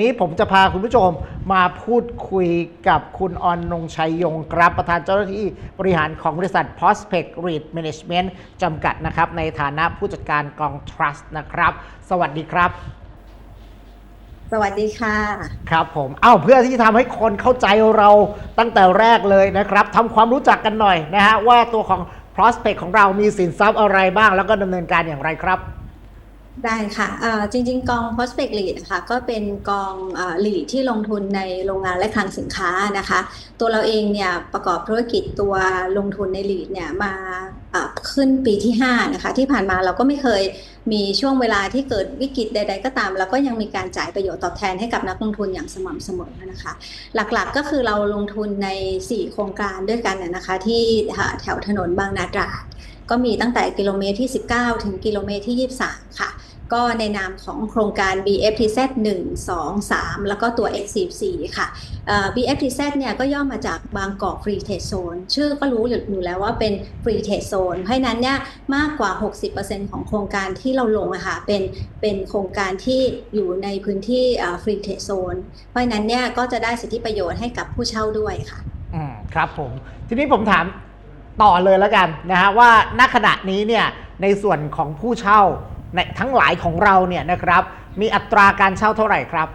นี้ผมจะพาคุณผู้ชมมาพูดคุยกับคุณออนนงชัยยงครับประธานเจ้าหน้าที่บริหารของบริษัท Prospect Read Management จำกัดนะครับ ในฐานะผู้จัดการกอง Trust นะครับ สวัสดีครับ สวัสดีค่ะ ครับผม เอ้าเพื่อที่จะทำให้คนเข้าใจเราตั้งแต่แรกเลยนะครับทำความรู้จักกันหน่อยนะฮะว่าตัวของ Prospect ของเรามีสินทรัพย์อะไรบ้าง แล้วก็ดำเนินการอย่างไรครับ ได้ค่ะจริง ๆ กอง Prospect Lead นะคะก็เป็นกองเอ่อ lead ที่ลงทุนในโรงงานและคลังสินค้านะคะ ตัวเราเองเนี่ยประกอบธุรกิจตัวลงทุนใน lead เนี่ยมาขึ้นปีที่5นะคะที่ผ่านมาเราก็ไม่เคยมีช่วงเวลาที่เกิดวิกฤตใด ๆ ก็ตามแล้วก็ยังมีการจ่ายประโยชน์ตอบแทนให้กับนักลงทุนอย่างสม่ำเสมอนะคะ หลักๆก็คือเราลงทุนใน 4 โครงการด้วยกันนะนะคะที่แถวถนนบางนาตราดก็มีตั้งแต่กิโลเมตรที่ 19 ถึงกิโลเมตรที่ 23 ค่ะ ก็ในนามของโครงการ BFTZ 1 2 3 แล้วก็ตัว X44 ค่ะเอ่อ BFTZ เนี่ยก็ย่อมาจากบางกอก Free Trade Zone ชื่อก็รู้อยู่แล้วว่าเป็น Free Trade Zone เพราะนั้นเนี่ยมากกว่า 60%ของโครงการที่เราลงอะค่ะเป็นเป็นโครงการที่อยู่ในพื้นที่ Free Trade Zone เพราะนั้นเนี่ยก็จะได้สิทธิประโยชน์ให้กับผู้เช่าด้วยค่ะอืมครับผมทีนี้ผมถามต่อเลยแล้วกันนะฮะว่าณขณะนี้เนี่ยในส่วนของผู้เช่า ทั้งหลายของเราเนี่ยนะครับมีอัตราการเช่าเท่าไหร่ครับ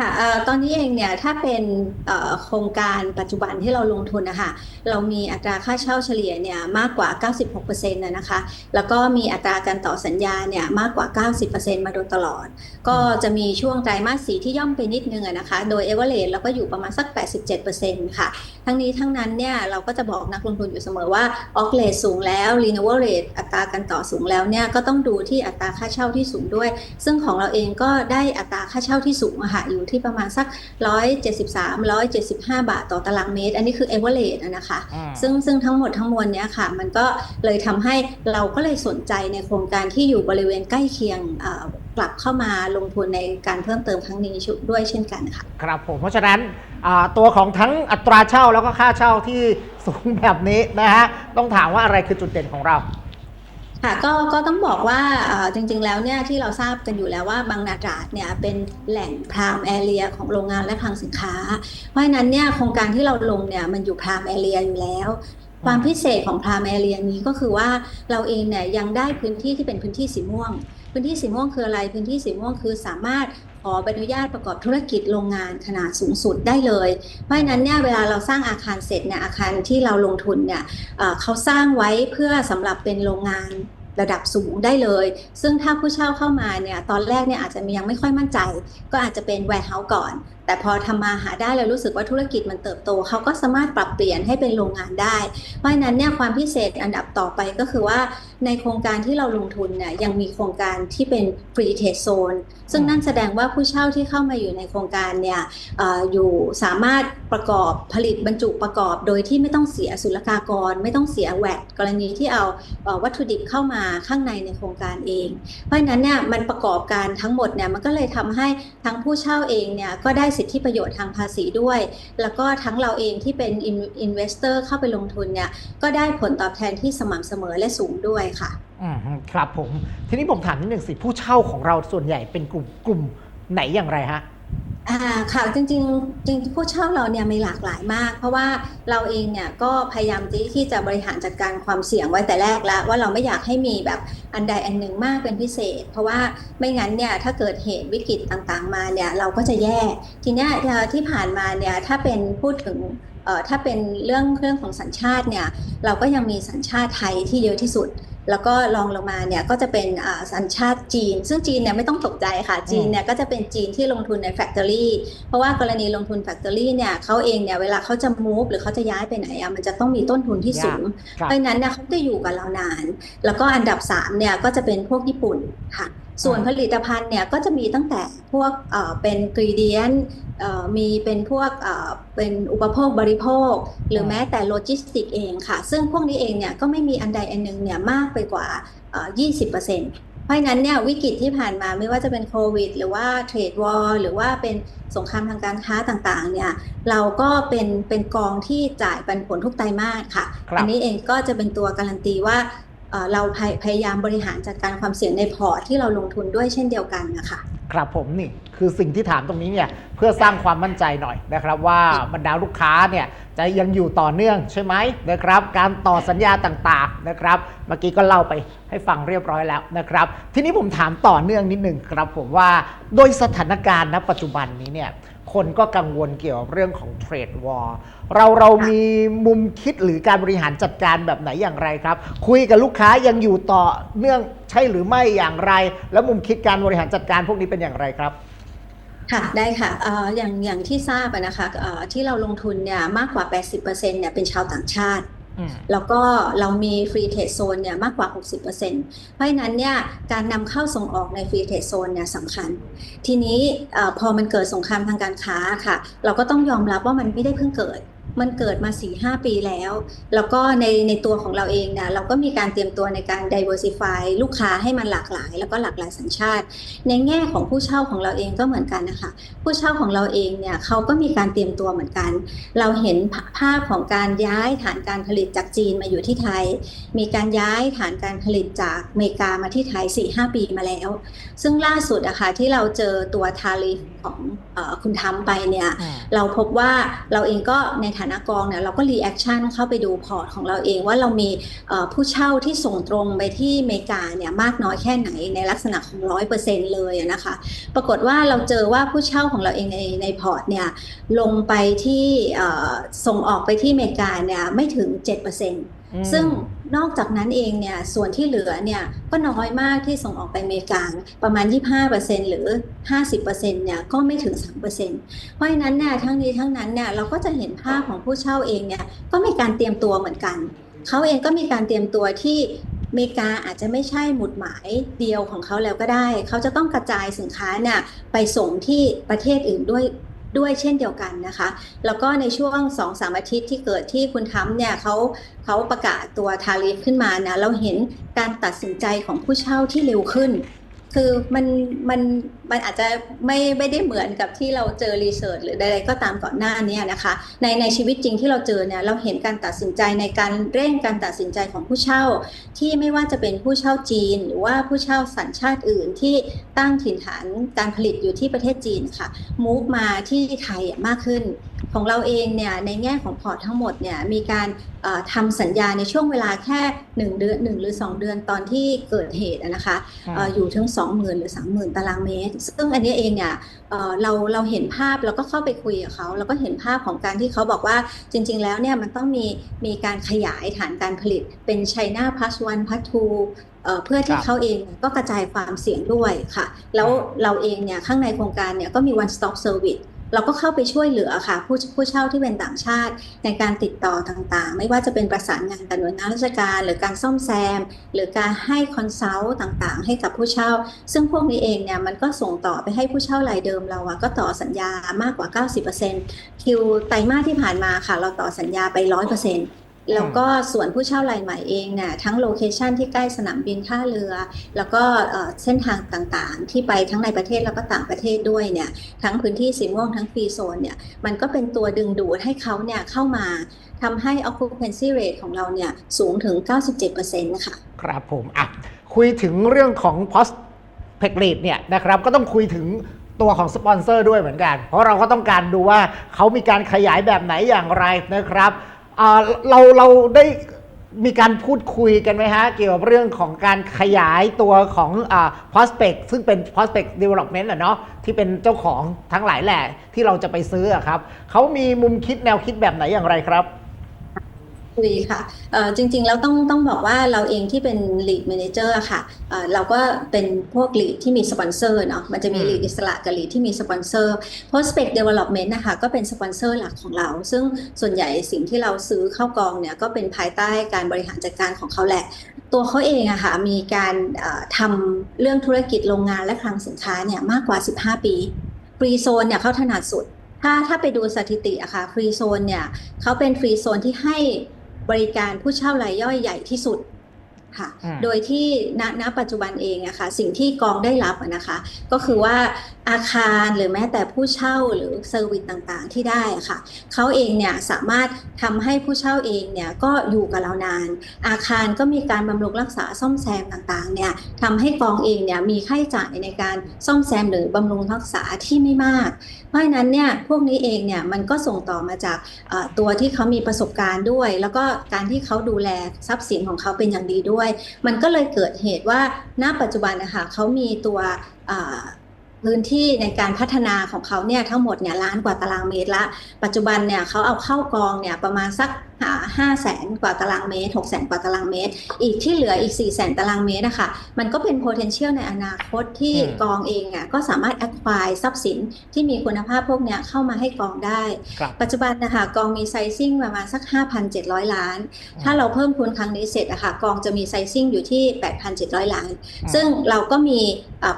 ค่ะเอ่อตอนนี้เองเนี่ยถ้าเป็นเอ่อโครงการปัจจุบันที่เราลงทุนนะคะเรามีอัตราค่าเช่าเฉลี่ยเนี่ยมากกว่า 96%นะนะคะ แล้วก็มีอัตราการต่อสัญญาเนี่ยมากกว่า 90%มาโดยตลอด ก็จะมีช่วงไตรมาสสีที่ย่อมไปนิดนึงนะคะ โดยเอเวอเรสเราก็อยู่ประมาณสัก 87%ค่ะ ทั้งนี้ทั้งนั้นเนี่ยเราก็จะบอกนักลงทุนอยู่เสมอว่าออกเลทสูงแล้ว renewal rate อัตราการต่อสูงแล้วเนี่ยก็ต้องดูที่อัตราค่าเช่าที่สูงด้วย ซึ่งของเราเองก็ได้อัตราค่าเช่าที่สูงค่ะอยู่ที่ประมาณสัก 173 175 บาทต่อตารางเมตร อันนี้คือ average อะนะคะอืมซึ่งซึ่งทั้งหมดทั้งมวลเนี้ยค่ะ มันก็เลยทำให้เราก็เลยสนใจในโครงการที่อยู่บริเวณใกล้เคียงเอ่อกลับเข้ามาลงทุนในการเพิ่มเติมครั้งนี้ด้วยเช่นกันค่ะ ครับผม เพราะฉะนั้นอ่าตัวของทั้งอัตราเช่าแล้วก็ค่าเช่าที่สูงแบบนี้นะฮะ ต้องถามว่าอะไรคือจุดเด่นของเรา ค่ะก็ก็ต้องบอกว่าจริงๆแล้วเนี่ยที่เราทราบกันอยู่แล้วว่าบางนาตราดเนี่ยเป็นแหล่งพรามแอเรียของโรงงานและคลังสินค้า เพราะฉะนั้นเนี่ยโครงการที่เราลงเนี่ยมันอยู่พรามแอเรียอยู่แล้ว ความพิเศษของพรามแอเรียนี้ก็คือว่าเราเองเนี่ยยังได้พื้นที่ที่เป็นพื้นที่สีม่วง พื้นที่สีม่วงคืออะไรพื้นที่สีม่วงคือสามารถ ขอใบอนุญาตประกอบธุรกิจโรงงานขนาดสูงสุดได้เลย เพราะฉะนั้นเนี่ยเวลาเราสร้างอาคารเสร็จเนี่ยอาคารที่เราลงทุนเนี่ยเขาสร้างไว้เพื่อสำหรับเป็นโรงงานระดับสูงได้เลย ซึ่งถ้าผู้เช่าเข้ามาเนี่ยตอนแรกเนี่ยอาจจะยังไม่ค่อยมั่นใจ ก็อาจจะเป็น warehouse ก่อน แต่พอทำมาหาได้แล้วรู้สึกว่าธุรกิจมันเติบโต เขาก็สามารถปรับเปลี่ยนให้เป็นโรงงานได้ เพราะฉะนั้นเนี่ยความพิเศษอันดับต่อไปก็คือว่าในโครงการที่เราลงทุนเนี่ยยังมีโครงการที่เป็น free trade zone ซึ่งนั่นแสดงว่าผู้เช่าที่เข้ามาอยู่ในโครงการเนี่ยออยู่สามารถประกอบผลิตบรรจุประกอบ โดยที่ไม่ต้องเสียศุลกากร ไม่ต้องเสียแวดกรณีที่เอาวัตถุดิบเข้ามาข้างในในโครงการเอง เพราะฉะนั้นเนี่ยมันประกอบการทั้งหมดเนี่ยมันก็เลยทำให้ทั้งผู้เช่าเองเนี่ยก็ได้สทธิประโยชน์ทางภาษีด้วย แล้วก็ทั้งเราเองที่เป็นอินเวสเตอร์เข้าไปลงทุนเนี่ยก็ได้ผลตอบแทนที่สม่ำเสมอและสูงด้วยค่ะอืมครับผม ทีนี้ผมถามนิดหนึ่งสิผู้เช่าของเราส่วนใหญ่เป็นกลุ่มกลุ่มไหนอย่างไรฮะ อ่าค่ะจริงๆจริงๆผู้เช่าเราเนี่ยมีหลากหลายมาก เพราะว่าเราเองเนี่ยก็พยายามที่ที่จะบริหารจัดการความเสี่ยงไว้แต่แรกแล้ว ว่าเราไม่อยากให้มีแบบอันใดอันหนึ่งมากเป็นพิเศษ เพราะว่าไม่งั้นเนี่ยถ้าเกิดเหตุวิกฤตต่างๆมาเนี่ยเราก็จะแย่ทีเนี้ยที่ผ่านมาเนี่ยถ้าเป็นพูดถึงเอ่อถ้าเป็นเรื่องเรื่องของสัญชาติเนี่ยเราก็ยังมีสัญชาติไทยที่เยอะที่สุด แล้วก็รองลงมาเนี่ยก็จะเป็นอ่าสัญชาติจีน ซึ่งจีนเนี่ยไม่ต้องตกใจค่ะ จีนเนี่ยก็จะเป็นจีนที่ลงทุนในแฟคทอรี่ เพราะว่ากรณีลงทุนแฟคทอรี่เนี่ยเขาเองเนี่ยเวลาเขาจะ move หรือเขาจะย้ายไปไหนอะมันจะต้องมีต้นทุนที่สูงครับเพราะฉะนั้นเนี่ยเขาจะอยู่กับเรานาน แล้วก็อันดับ3เนี่ยก็จะเป็นพวกญี่ปุ่นค่ะ ส่วนผลิตภัณฑ์เนี่ยก็จะมีตั้งแต่พวกเอ่อเป็นกรีเดียนมีเป็นพวกเอ่อเป็นอุปโภคบริโภค หรือแม้แต่โลจิสติกเองค่ะ ซึ่งพวกนี้เองเนี่ยก็ไม่มีอันใดอันหนึงเนี่ยมากไปกว่าเอ่อ20%เพราะฉะนั้นเนี่ยวิกฤตที่ผ่านมาไม่ว่าจะเป็นโควิด หรือว่าเทรดวอร์หรือว่าเป็นสงครามทางการค้าต่างๆเนี่ยเราก็เป็นเป็นกองที่จ่ายปันผลทุกไตรมาสค่ะครับอันี้เองก็จะเป็นตัวการันตีว่า เราพยพยายามบริหารจัดการความเสี่ยงในพอร์ตที่เราลงทุนด้วยเช่นเดียวกันนะคะ ครับผมนี่ คือสิ่งที่ถามตรงนี้เนี่ยเพื่อสร้างความมั่นใจหน่อยนะครับ ว่าบรรดาลูกค้าเนี่ยจะยังอยู่ต่อเนื่องใช่ไหมนะครับ การต่อสัญญาต่างๆนะครับ เมื่อกี้ก็เล่าไปให้ฟังเรียบร้อยแล้วนะครับ ทีนี้ผมถามต่อเนื่องนิดหนึ่งครับผมว่าโดยสถานการณ์ณปัจจุบันนี้เนี่ยคนก็กังวลเกี่ยวกับเรื่องของเทรดวอร์เราเรามีมุมคิดหรือการบริหารจัดการแบบไหนอย่างไรครับ คุยกับลูกค้ายังอยู่ต่อเนื่องใช่หรือไม่อย่างไร แล้วมุมคิดการบริหารจัดการพวกนี้เป็นอย่างไรครับ ค่ะได้ค่ะเอ่ออย่างอย่างที่ทราบอะนะคะเอ่อที่เราลงทุนเนี่ยมากกว่า 80%เนี่ยเป็นชาวต่างชาติ อืมแล้วก็เรามีฟรีเทรดโซนเนี่ยมากกว่า 60%เพราะฉะนั้นเนี่ยการนำเข้าส่งออกในฟรีเทรดโซนเนี่ยสำคัญ ทีนี้เอ่อพอมันเกิดสงครามทางการค้าค่ะ เราก็ต้องยอมรับว่ามันไม่ได้เพิ่งเกิด มันเกิดมา4-5ปีแล้ว แล้วก็ในในตัวของเราเองเนี่ยเราก็มีการเตรียมตัวในการ diversify ลูกค้าให้มันหลากหลาย แล้วก็หลากหลายสัญชาติ ในแง่ของผู้เช่าของเราเองก็เหมือนกันนะคะ ผู้เช่าของเราเองเนี่ยเขาก็มีการเตรียมตัวเหมือนกัน เราเห็นภภาพของการย้ายฐานการผลิตจากจีนมาอยู่ที่ไทย มีการย้ายฐานการผลิตจากอเมริกามาที่ไทย4-5ปีมาแล้ว ซึ่งล่าสุดอะค่ะที่เราเจอตัวทาริฟของเออคุณทำไปเนี่ยเราพบว่าเราเองก็ในฐานะกองเนี่ยเราก็รีแอคชั่นเข้าไปดูพอร์ตของเราเองว่าเรามีเอ่อผู้เช่าที่ส่งตรงไปที่อเมริกาเนี่ยมากน้อยแค่ไหนในลักษณะของร้อยเปอร์เซ็นเลยอะนะคะ ปรากฏว่าเราเจอว่าผู้เช่าของเราเองในในพอร์ตเนี่ยลงไปที่เอ่อส่งออกไปที่อเมริกาเนี่ยไม่ถึง7%ซึ่ง นอกจากนั้นเองเนี่ยส่วนที่เหลือเนี่ยก็น้อยมากที่ส่งออกไปอเมริกาประมาณ 25%หรือ 50%เนี่ยก็ไม่ถึง 3%เพราะฉะนั้นเนี่ยทั้งนี้ทั้งนั้นเนี่ยเราก็จะเห็นภาพของผู้เช่าเองเนี่ยก็มีการเตรียมตัวเหมือนกัน เขาเองก็มีการเตรียมตัวที่อเมริกาอาจจะไม่ใช่หมุดหมายเดียวของเขาแล้วก็ได้ เขาจะต้องกระจายสินค้าเนี่ยไปส่งที่ประเทศอื่นด้วย ด้วยเช่นเดียวกันนะคะ แล้วก็ในช่วง2อสามอาทิตย์ที่เกิดที่คุณทัมเนี่ยเขาเขาประกาศตัวทาริฟขึ้นมานะเราเห็นการตัดสินใจของผู้เช่าที่เร็วขึ้น คือมันมัน มันอาจจะไม่ไม่ได้เหมือนกับที่เราเจอรีเสิร์ชหรือใดๆก็ตามก่อนหน้านี้นะคะ ในในชีวิตจริงที่เราเจอเนี่ยเราเห็นการตัดสินใจในการเร่งการตัดสินใจของผู้เช่า ที่ไม่ว่าจะเป็นผู้เช่าจีน หรือว่าผู้เช่าสัญชาติอื่นที่ตั้งถิ่นฐานการผลิตอยู่ที่ประเทศจีนค่ะมูฟมาที่ไทยมากขึ้นของเราเองเนี่ยในแง่ของพอร์ตทั้งหมดเนี่ยมีการเอ่อทำสัญญาในช่วงเวลาแค่1เดือน1หรือ 2 เดือนตอนที่เกิดเหตุอะนะคะเอ่ออยู่ถึง 20,000 หรือ 30,000 ตารางเมตรซึ่งอันนี้เองเนี่ยเอ่อเราเราเห็นภาพแล้วก็เข้าไปคุยกับเขาแล้วก็เห็นภาพของการที่เขาบอกว่าจริง ๆ แล้วเนี่ยมันต้องมีมีการขยายฐานการผลิตเป็น China plus one plus two เอ่อเพื่อที่ครับเขาเองก็กระจายความเสี่ยงด้วยค่ะ แล้วเราเองเนี่ยข้างในโครงการเนี่ยก็มี one stop service เราก็เข้าไปช่วยเหลือค่ะ ผู้ผู้เช่าที่เป็นต่างชาติในการติดต่อต่างๆ ไม่ว่าจะเป็นประสานงานกับหน่วยงานราชการ หรือการซ่อมแซม หรือการให้คอนซัลท์ต่างๆ ให้กับผู้เช่า ซึ่งพวกนี้เองเนี่ยมันก็ส่งต่อไปให้ผู้เช่ารายเดิมเราอะก็ต่อสัญญามากกว่า 90%คิวไตรมาสที่ผ่านมาค่ะ เราต่อสัญญาไป 100% แล้วก็ส่วนผู้เช่ารายใหม่เองเนี่ยทั้งโลเคชันที่ใกล้สนามบินท่าเรือ แล้วก็เอ่อเส้นทางต่างๆ ที่ไปทั้งในประเทศแล้วก็ต่างประเทศด้วยเนี่ยทั้งพื้นที่สีม่วงทั้งฟรีโซนเนี่ยมันก็เป็นตัวดึงดูดให้เขาเนี่ยเข้ามาทำให้ occupancy rate ของเราเนี่ยสูงถึง 97%นะคะครับผมอะคุยถึงเรื่องของ post p e c l e a d เนี่ยนะครับก็ต้องคุยถึงตัวของสปอนเซอร์ด้วยเหมือนกัน เพราะเราก็ต้องการดูว่าเขามีการขยายแบบไหนอย่างไรนะครับอ่า เราเราได้มีการพูดคุยกันไหมฮะ เกี่ยวกับเรื่องของการขยายตัวของอ prospect ซึ่งเป็น prospect development อะเนาะที่เป็นเจ้าของทั้งหลายแหละที่เราจะไปซื้อครับเขามีมุมคิดแนวคิดแบบไหนอย่างไรครับ คุยค่ะเอ่อจริงๆแล้วต้องต้องบอกว่าเราเองที่เป็น lead manager อะค่ะเอ่อเราก็เป็นพวก lead ที่มีสปอนเซอร์เนาะมันจะมีอืม lead อิสระกับ lead ที่มีสปอนเซอร์ prospect development นะคะก็เป็นสปอนเซอร์หลักของเรา ซึ่งส่วนใหญ่สิ่งที่เราซื้อเข้ากองเนี่ยก็เป็นภายใต้การบริหารจัดการของเขาแหละ ตัวเขาเองอะค่ะมีการเอ่อทำเรื่องธุรกิจโรงงานและคลังสินค้าเนี่ยมากกว่า 15 ปีฟรีโซนเนี่ยเขาถนัดสุดถ้าถ้าไปดูสถิติอะค่ะฟรีโซนเนี่ยเขาเป็นฟรีโซนที่ให้ บริการผู้เช่ารายย่อยใหญ่ที่สุดค่ะอืมโดยที่ณณปัจจุบันเองอะค่ะสิ่งที่กองได้รับอะนะคะ ก็คือว่า อาคารหรือแม้แต่ผู้เช่าหรือเซอร์วิสต่างๆ ที่ได้ค่ะเขาเองเนี่ยสามารถทำให้ผู้เช่าเองเนี่ยก็อยู่กับเรานาน อาคารก็มีการบำรุงรักษาซ่อมแซมต่างๆเนี่ยทำให้กองเองเนี่ยมีค่าใช้จ่ายในการซ่อมแซมหรือบำรุงรักษาที่ไม่มาก เพราะฉะนั้นเนี่ยพวกนี้เองเนี่ยมันก็ส่งต่อมาจากตัวที่เขามีประสบการณ์ด้วย แล้วก็การที่เขาดูแลทรัพย์สินของเขาเป็นอย่างดีด้วย มันก็เลยเกิดเหตุว่าณปัจจุบันนะคะเขามีตัว พื้นที่ในการพัฒนาของเขาเนี่ยทั้งหมดเนี่ยล้านกว่าตารางเมตรละ ปัจจุบันเนี่ยเขาเอาเข้ากองเนี่ยประมาณสัก ห้าแสนกว่าตารางเมตรหกแสนกว่าตารางเมตร อีกที่เหลืออีก4ี่แสนตารางเมตรนะคะมันก็เป็น potential ในอนาคตที่อืมกองเองอะก็สามารถ acquire ทรัพย์สินที่มีคุณภาพพวกเนี้ยเข้ามาให้กองได้ครับปัจจุบันนะคะกองมีไซซิ่งประมาณสัก 5,700 ล้าน ถ้าเราเพิ่มทุนครั้งนี้เสร็จอะค่ะกองจะมีไซซิ่งอยู่ที่ 8,700 ล้าน ซึ่งเราก็มี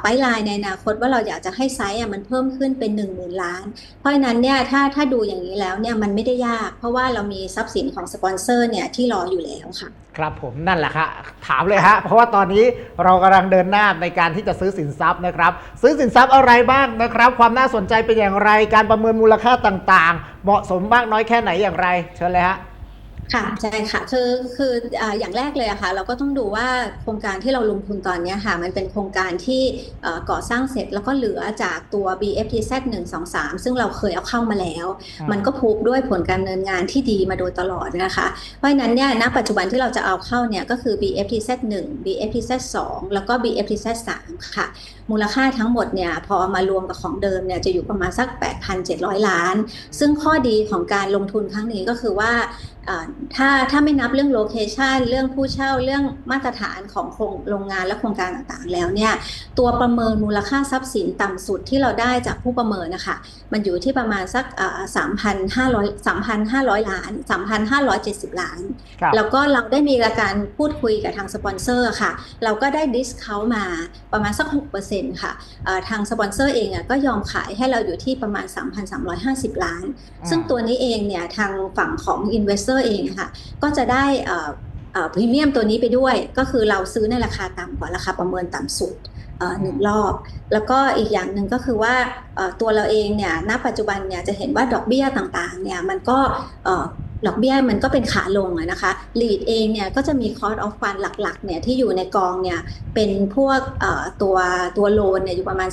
ไปไลน์ในอนาคตว่าเราอยากจะให้ไซส์อะมันเพิ่มขึ้นเป็น 10,000 ล้าน เพราะฉะนั้นเนี่ยถ้าถ้าดูอย่างนี้แล้วเนี่ยมันไม่ได้ยาก เพราะว่าเรามีทรัพย์สินของสปอนเซอร์เนี่ยที่รออยู่แล้วค่ะ ครับผมนั่นแหละครับถามเลยฮะเพราะว่าตอนนี้เรากำลังเดินหน้าในการที่จะซื้อสินทรัพย์นะครับ ซื้อสินทรัพย์อะไรบ้างนะครับ ความน่าสนใจเป็นอย่างไรการประเมินมูลค่าต่างๆ เหมาะสมมากน้อยแค่ไหนอย่างไร เชิญเลยฮะ ค่ะใช่ค่ะคือคืออ่าอย่างแรกเลยอะค่ะเราก็ต้องดูว่าโครงการที่เราลงทุนตอนเนี้ยค่ะมันเป็นโครงการที่เอ่อก่อสร้างเสร็จแล้วก็เหลือจากตัว BFTZ 1 2 3 ซึ่งเราเคยเอาเข้ามาแล้วอืมมันก็พูบด้วยผลการดำเนินงานที่ดีมาโดยตลอดนะคะเพราะฉะนั้นเนี่ยณปัจจุบันที่เราจะเอาเข้าเนี่ยก็คือ BFTZ 1 BFTZ 2แล้วก็ BFTZ 3ค่ะ มูลค่าทั้งหมดเนี่ยพอมารวมกับของเดิมเนี่ยจะอยู่ประมาณสัก 8,700 ล้าน ซึ่งข้อดีของการลงทุนครั้งนี้ก็คือว่าอ่าถ้าถ้าไม่นับเรื่องโลเคชันเรื่องผู้เช่าเรื่องมาตรฐานของโครงโรงงานและโครงการต่างๆ แล้วเนี่ยตัวประเมินมูลค่าทรัพย์สินต่ำสุดที่เราได้จากผู้ประเมินนะคะมันอยู่ที่ประมาณสักสามพันห้าร้อยสามพันห้าร้อยล้านสามพันห้าร้อยเจ็ดสิบล้านครับแล้วก็เราได้มีการพูดคุยกับทางสปอนเซอร์ค่ะ เราก็ได้ดิสคาวมาประมาณสัก 6%ค่ะเอ่อทางสปอนเซอร์เองอะก็ยอมขายให้เราอยู่ที่ประมาณ 3,350 ล้าน ซึ่งตัวนี้เองเนี่ยทางฝั่งของ Investor เองอะค่ะก็จะได้พรีเมียมตัวนี้ไปด้วย ก็คือเราซื้อในราคาต่ำกว่าราคาประเมินต่ำสุดเอ่อหนึ่งรอบ แล้วก็อีกอย่างหนึ่งก็คือว่าเอ่อตัวเราเองเนี่ยณปัจจุบันเนี่ยจะเห็นว่าดอกเบี้ยต่างๆเนี่ยมันก็เอ่อ ดอกเบี้ยมันก็เป็นขาลงอะนะคะ lead เองเนี่ยก็จะมี cost of fund หลักๆเนี่ยที่อยู่ในกองเนี่ยเป็นพวกตัวตัวโลนเนี่ยอยู่ประมาณ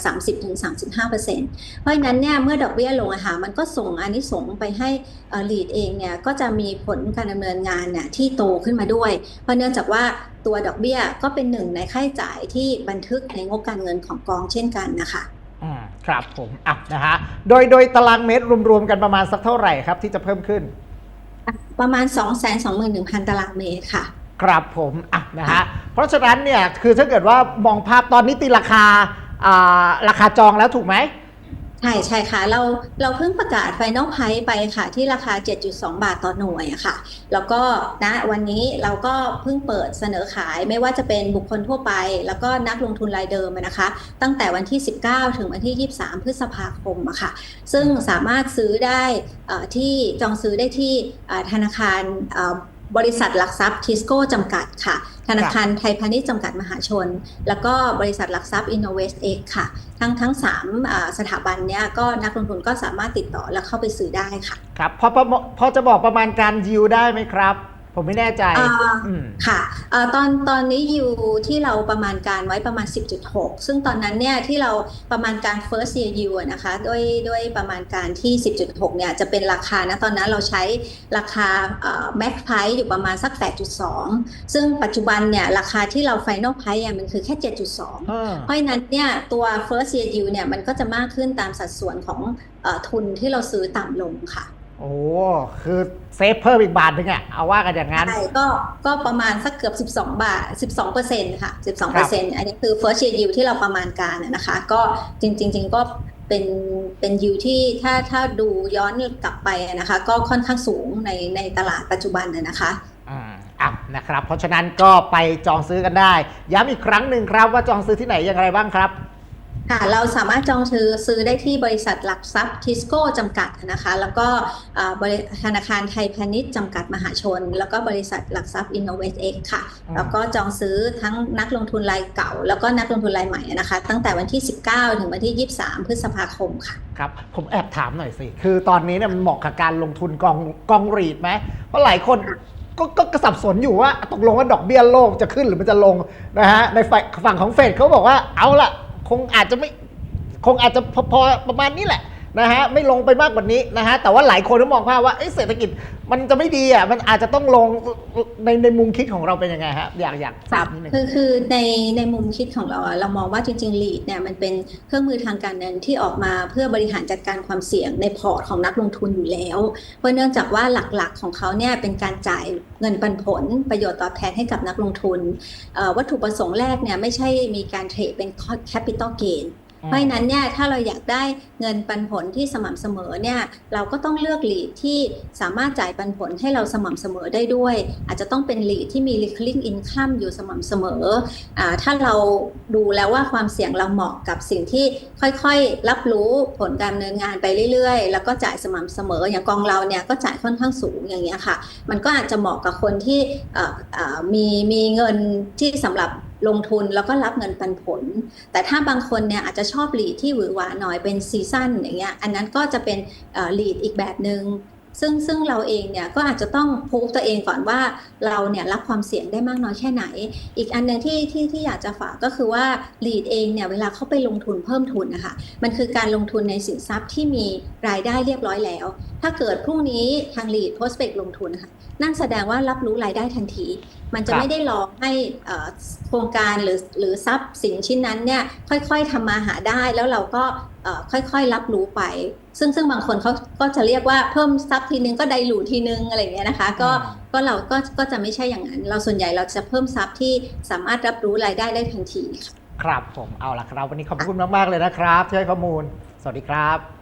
30-35%เพราะฉะนั้นเนี่ยเมื่อดอกเบี้ยลงอะค่ะมันก็ส่งอันนี้ส่งส์ไปให้เอ่อ lead เองเนี่ยก็จะมีผลการดำเนินงานเนี่ยที่โตขึ้นมาด้วย เพราะเนื่องจากว่าตัวดอกเบี้ยก็เป็นหนึ่งในค่าใช้จ่ายที่บันทึกในงบการเงินของกองเช่นกันนะคะอืมครับผมอะนะฮะโดยโดยตารางเมตรรวมๆกันประมาณสักเท่าไหร่ครับที่จะเพิ่มขึ้น ประมาณ 221,000 ตารางเมตรค่ะ ครับผมอะนะฮะเพราะฉะนั้นเนี่ยคือถ้าเกิดว่ามองภาพตอนนี้ตีราคาอ่าราคาจองแล้วถูกไหม ใช่ใช่ค่ะ เราเราเพิ่งประกาศ Final Price ไปค่ะ ที่ราคา 7.2 บาทต่อหน่วยอะค่ะ แล้วก็ณวันนี้เราก็เพิ่งเปิดเสนอขายไม่ว่าจะเป็นบุคคลทั่วไป แล้วก็นักลงทุนรายเดิมนะคะ ตั้งแต่วันที่ 19 ถึงวันที่ 23 พฤษภาคมอะค่ะ ซึ่งสามารถซื้อได้ที่จองซื้อได้ที่ธนาคาร บริษัทหลักทรัพย์ทิสโก้จำกัดค่ะ ธนาคารไทยพาณิชย์จำกัดมหาชน แล้วก็บริษัทหลักทรัพย์ Innovest X ค่ะ ทั้งทั้งสามอ่าสถาบันเนี้ยก็นักลงทุนก็สามารถติดต่อและเข้าไปซื้อได้ค่ะ ครับพอพอพอจะบอกประมาณการยิวได้ไหมครับ ผมไม่แน่ใจอ่าอืมค่ะเอ่อตอนตอนนี้อยู่ที่เราประมาณการไว้ประมาณ 10.6 ซึ่งตอนนั้นเนี่ยที่เราประมาณการ first year yield อะนะคะด้วยด้วยประมาณการที่ 10.6 เนี่ยจะเป็นราคานะตอนนั้นเราใช้ราคาเอ่อ max price อยู่ประมาณสัก 8.2 ซึ่งปัจจุบันเนี่ยราคาที่เรา final price อะมันคือแค่ 7.2เออเพราะฉะนั้นเนี่ยตัว first year yield เนี่ยมันก็จะมากขึ้นตามสัดส่วนของเออทุนที่เราซื้อต่ำลงค่ะ โอ้คือเซฟเพิ่มอีกบาทนึงอะเอาว่ากันอย่างนั้นใช่ก็ก็ประมาณสักเกือบ 12 บาท 12เปอร์เซ็นต์ค่ะ 12เปอร์เซ็นต์อันนี้คือ first year yield ที่เราประมาณการอะนะคะ ก็จริงๆจริงๆก็เป็นเป็น yield ที่ถ้าถ้าดูย้อนกลับไปอะนะคะ ก็ค่อนข้างสูงในในตลาดปัจจุบันอะนะคะอืมอะนะครับ เพราะฉะนั้นก็ไปจองซื้อกันได้ ย้ำอีกครั้งหนึ่งครับว่าจองซื้อที่ไหนอย่างไรบ้างครับ ค่ะเราสามารถจองซื้อซื้อได้ที่บริษัทหลักทรัพย์ทิสโก้จำกัดนะคะแล้วก็อ่าบริธนาคารไทยพาณิชย์จำกัดมหาชน แล้วก็บริษัทหลักทรัพย์ Innovate X ค่ะอืมแล้วก็จองซื้อทั้งนักลงทุนรายเก่า แล้วก็นักลงทุนรายใหม่นะคะ ตั้งแต่วันที่ 19 ถึงวันที่ 23 พฤษภาคมค่ะครับผมแอบถามหน่อยสิ คือตอนนี้เนี่ยมันเหมาะกับการลงทุนกองกองรีดไหมเพราะหลายคนก็ก็กระสับสนอยู่ว่าตกลงว่าดอกเบี้ยโลกจะขึ้นหรือมันจะลงนะฮะในฝ่ายฝั่งของเฟดเขาบอกว่าเอาละ คงอาจจะไม่คงอาจจะพอประมาณนี้แหละ นะฮะไม่ลงไปมากกว่านี้นะฮะแต่ว่าหลายคนก็มองภาพว่าเศรษฐกิจมันจะไม่ดีอะมันอาจจะต้องลงในในมุมคิดของเราเป็นยังไงฮะอยากอยากทราบนิดนึงคือคือในในมุมคิดของเราอะเรามองว่าจริงๆ lead เนี่ยมันเป็นเครื่องมือทางการเงินที่ออกมาเพื่อบริหารจัดการความเสี่ยงในพอร์ตของนักลงทุนอยู่แล้ว เพราะเนื่องจากว่าหลักๆของเขาเนี่ยเป็นการจ่ายเงินปันผล ประโยชน์ตอบแทนให้กับนักลงทุนวัตถุประสงค์แรกเนี่ยไม่ใช่มีการเทรดเป็น capital gain เเพราะฉะนั้นเนี่ยถ้าเราอยากได้เงินปันผลที่สม่ำเสมอเนี่ยเราก็ต้องเลือกหลีดที่สามารถจ่ายปันผลให้เราสม่ำเสมอได้ด้วย อาจจะต้องเป็นหลีดที่มี recurring income อยู่สม่ำเสมออถ้าเราดูแล้วว่าความเสี่ยงเราเหมาะกับสิ่งที่ค่อยๆ รับรู้ผลการดำเนินงานไปเรื่อยๆ แล้วก็จ่ายสม่ำเสมอ อย่างกองเราเนี่ยก็จ่ายค่อนข้างสูงอย่างเงี้ยค่ะ มันก็อาจจะเหมาะกับคนที่มีมีเงินที่สำหรับ ลงทุนแล้วก็รับเงินปันผล แต่ถ้าบางคนเนี่ยอาจจะชอบหลีดที่หวือหวาหน่อยเป็นซีซั่นอย่างเงี้ยอันนั้นก็จะเป็นหลีดอีกแบบหนึง่ง ซึ่งซึ่งเราเองเนี่ยก็อาจจะต้องพูฟตัวเองก่อนว่าเราเนี่ยรับความเสี่ยงได้มากน้อยแค่ไหน อีกอันหนึ่งที่ที่ที่อยากจะฝากก็คือว่าลีดเองเนี่ยเวลาเขาไปลงทุนเพิ่มทุนนะคะมันคือการลงทุนในสินทรัพย์ที่มีรายได้เรียบร้อยแล้ว ถ้าเกิดพรุ่งนี้ทางลีดโพสเปกลงทุนนะคะนั่นแสดงว่ารับรู้รายได้ทันที มันจะไม่ได้รอให้โครงการหรือหรือทรัพย์สินชิ้นนั้นเนี่ยค่อยๆทำมาหาได้แล้วเราก็ค่อยๆรับรู้ไป ซึ่งซึ่งบางคนเขาก็จะเรียกว่าเพิ่มทรัพย์ทีนึงก็ได้หลูทีนึงอะไรอย่างเงี้ยนะคะ ก็อืมก็เราก็ก็จะไม่ใช่อย่างนั้น เราส่วนใหญ่เราจะเพิ่มทรัพย์ที่สามารถรับรู้รายได้ได้ทันทีค่ะครับผมเอาละครับ วันนี้ขอบพระคุณมากๆเลยนะครับที่ให้ข้อมูล สวัสดีครับ